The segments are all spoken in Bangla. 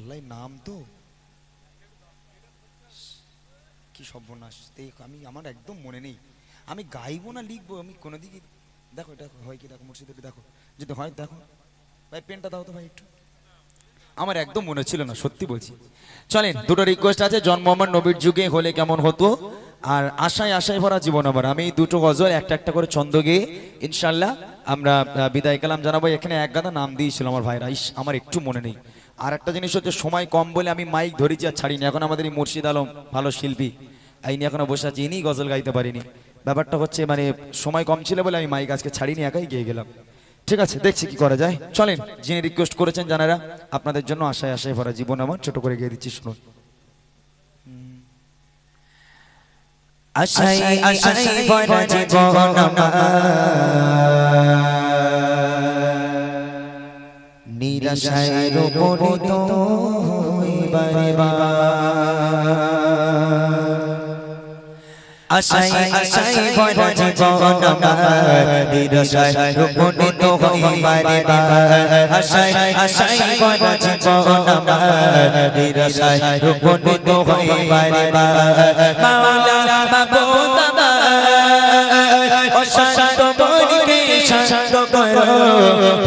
আল্লাহ নাম তো? কি সর্বনাশ। দেখ, আমি, আমার একদম মনে নেই। আমি গাইবো না, লিখব, আমি কোনো দিকে দেখো দেখো হয় কি? দেখো, মুর্শিদ দেখো। যদি হয়, দেখো। ভাই, পেনটা দাও তো ভাই একটু। আমার একদম মনে ছিল না, সত্যি বলছি। চলেন, দুটো রিকোয়েস্ট আছে, জন্ম আমার নবীর যুগে হলে কেমন হতো? আর আশায় আশায় ভরা জীবন আমার। আমি এই দুটো গজল, একটা একটা করে ছন্দ গেয়ে ইনশাল্লাহ আমরা বিদায় কালাম জানাব। এখানে এক গাদা নাম দিয়েছিল আমার ভাইরা। ইস, আমার একটু মনে নেই। আর একটা জিনিস হচ্ছে, সময় কম বলে আমি মাইক ধরেছি আর ছাড়িনি। এখন আমাদের এই মুর্শিদ আলম ভালো শিল্পী। আইনি এখনও বসে আছি ইনি গজল গাইতে পারিনি। ব্যাপারটা হচ্ছে মানে সময় কম ছিল বলে আমি মাইক আজকে ছাড়িনি, একাই গিয়ে গেলাম। ঠিক আছে, দেখছি কি করা যায়। চলেন, যিনি রিকোয়েস্ট করেছেন জানারা, আপনাদের জন্য আশায় আশায় ভরা জীবন আমার, ছোট করে গিয়ে দিচ্ছি, শুনুন। আশাই আশাই ভরা জীবন আমার। নিরাশায় রোপণিত আশাই আশাই ভরা জীবন আমার। নিরাশায় রোপণিত হইবারে আশাই আশাই ভরা জীবন আমার। নিরাশায় রোপণিত হইবারে মাওলা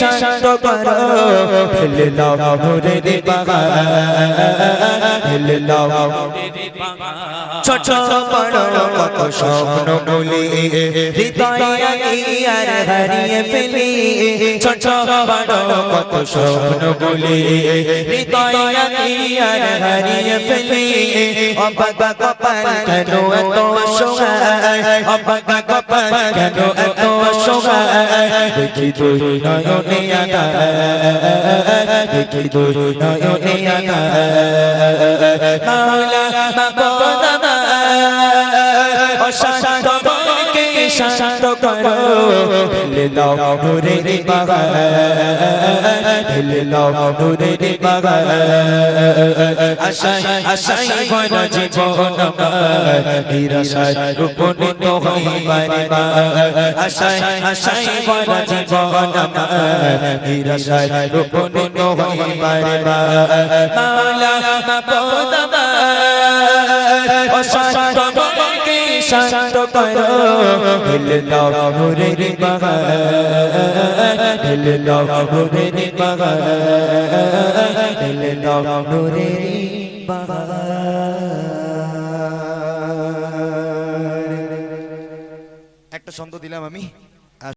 শান্ত করো। ফেলে দাও নূরের বাগান। ফেলে দাও ছোট বড় কত স্বপ্ন বলি। হৃদয়ে আর হারিয়ে ফেলি। ছোট বড় কত স্বপ্ন বলি। হৃদয়ে আর হারিয়ে ফেলি। অবাগা কপাল কেন এত অসহায়? অবাগা কপাল কেন এত অসহায়? দেখি তুই নয়নে আগা দেখি তুই নয়নে আগা মাওলা মাবুদ অশান্ত মনকে শান্ত করো ঢেলে দাও নূরের বাগান ঢেলে দাও নূরের বাগান আশাই আশাই ভরা জীবন আমার নিরাশায় রূপণিত হইবারে আশাই আশাই ভরা জীবন আমার নিরাশায় রূপণিত হইবারে মাওলা মাবুদ আমার অশান্ত মনকে শান্ত করো। ঢেলে দাও নূরের বাগান। ঢেলে দাও নূরের বাগান। ঢেলে দাও বাগান। একটা ছন্দ দিলাম আমি।